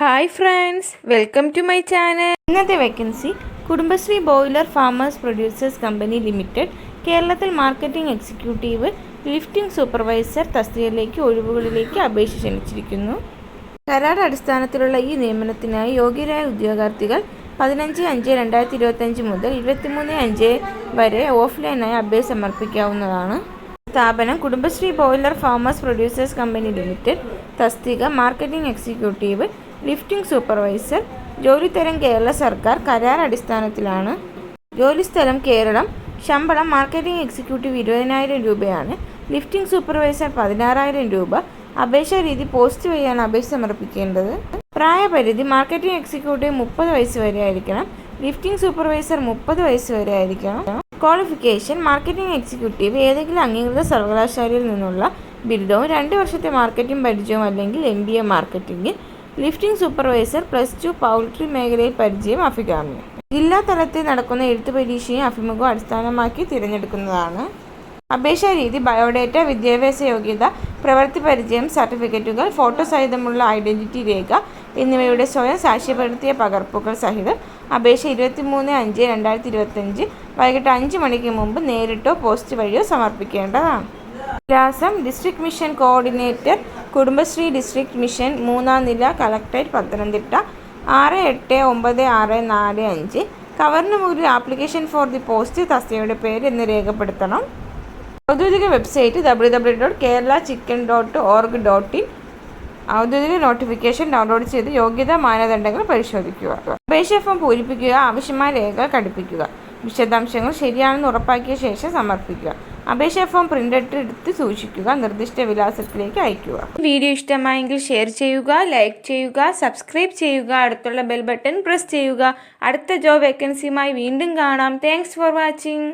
Hi friends welcome to my channel. ഇന്നത്തെ vacancy Kudumbashree broiler farmers producers company limited കേരളത്തിൽ marketing executive lifting supervisor തസ്തികയിലേക്ക് ഒഴിവുകളിലേക്ക് അപേക്ഷ ക്ഷണിച്ചിരിക്കുന്നു. കരാർ അടിസ്ഥാനത്തിലുള്ള ഈ നിയമനത്തിനായി യോഗ്യരായ ഉദ്യോഗാർത്ഥികൾ പതിനഞ്ച് അഞ്ച് രണ്ടായിരത്തി ഇരുപത്തഞ്ച് മുതൽ ഇരുപത്തിമൂന്ന് അഞ്ച് വരെ ഓഫ്ലൈനായി അപേക്ഷ സമർപ്പിക്കാവുന്നതാണ്. സ്ഥാപനം Kudumbashree broiler farmers producers company limited തസ്തിക മാർക്കറ്റിംഗ് എക്സിക്യൂട്ടീവ് ലിഫ്റ്റിംഗ് സൂപ്പർവൈസർ ജോലിത്തരം കേരള സർക്കാർ കരാർ അടിസ്ഥാനത്തിലാണ്. ജോലിസ്ഥലം കേരളം ശമ്പളം മാർക്കറ്റിംഗ് എക്സിക്യൂട്ടീവ് ഇരുപതിനായിരം രൂപയാണ്. ലിഫ്റ്റിംഗ് സൂപ്പർവൈസർ പതിനാറായിരം രൂപ. അപേക്ഷാ രീതി പോസ്റ്റ് വഴിയാണ് അപേക്ഷ സമർപ്പിക്കേണ്ടത്. പ്രായപരിധി മാർക്കറ്റിംഗ് എക്സിക്യൂട്ടീവ് മുപ്പത് വയസ്സ് വരെ ആയിരിക്കണം. ലിഫ്റ്റിംഗ് സൂപ്പർവൈസർ മുപ്പത് വയസ്സ് വരെ ആയിരിക്കണം. ക്വാളിഫിക്കേഷൻ മാർക്കറ്റിംഗ് എക്സിക്യൂട്ടീവ് ഏതെങ്കിലും അംഗീകൃത സർവകലാശാലയിൽ നിന്നുള്ള ബിരുദവും രണ്ട് വർഷത്തെ മാർക്കറ്റിംഗ് പരിചയവും അല്ലെങ്കിൽ M B A marketing lifting supervisor plus two poultry മേഖലയിൽ പരിചയം അഭികാമ്യം. ജില്ലാ തലത്തിൽ നടക്കുന്ന എഴുത്തു പരീക്ഷയും അഭിമുഖവും അടിസ്ഥാനമാക്കി തിരഞ്ഞെടുക്കുന്നതാണ്. അപേക്ഷാ രീതി ബയോഡേറ്റ വിദ്യാഭ്യാസ യോഗ്യത പ്രവൃത്തി പരിചയം സർട്ടിഫിക്കറ്റുകൾ ഫോട്ടോ സഹിതമുള്ള ഐഡന്റിറ്റി രേഖ എന്നിവയുടെ സ്വയം സാക്ഷ്യപ്പെടുത്തിയ പകർപ്പുകൾ സഹിതം അപേക്ഷ ഇരുപത്തിമൂന്ന് അഞ്ച് രണ്ടായിരത്തി ഇരുപത്തഞ്ച് വൈകിട്ട് അഞ്ച് മണിക്ക് മുമ്പ് നേരിട്ടോ പോസ്റ്റ് വഴിയോ സമർപ്പിക്കേണ്ടതാണ്. വിലാസം district mission coordinator Kudumbashree district mission മൂന്നാം നില കളക്ടറേറ്റ് പത്തനംതിട്ട ആറ് എട്ട് ഒമ്പത് ആറ് നാല് അഞ്ച്. കവറിന് മുകളിൽ ആപ്ലിക്കേഷൻ ഫോർ ദി പോസ്റ്റ് തസ്തികയുടെ പേര് എന്ന് രേഖപ്പെടുത്തണം. ഔദ്യോഗിക website W W dot Kerala chicken dot org dot in ഔദ്യോഗിക നോട്ടിഫിക്കേഷൻ ഡൗൺലോഡ് ചെയ്ത് യോഗ്യതാ മാനദണ്ഡങ്ങൾ പരിശോധിക്കുക. അപേക്ഷ ഫോം പൂരിപ്പിക്കുക ആവശ്യമായ രേഖകൾ ഘടിപ്പിക്കുക. വിശദാംശങ്ങൾ ശരിയാണെന്ന് ഉറപ്പാക്കിയ ശേഷം സമർപ്പിക്കുക. അപേക്ഷാ ഫോം പ്രിന്റ് എടുത്ത് സൂക്ഷിക്കുക നിർദ്ദിഷ്ട വിലാസത്തിലേക്ക് അയക്കുക വീഡിയോ ഇഷ്ടമായെങ്കിൽ ഷെയർ ചെയ്യുക ലൈക്ക് ചെയ്യുക സബ്സ്ക്രൈബ് ചെയ്യുക അടുത്തുള്ള ബെൽ ബട്ടൺ പ്രസ് ചെയ്യുക. അടുത്ത ജോബ് വേക്കൻസിയുമായി വീണ്ടും കാണാം. Thanks for watching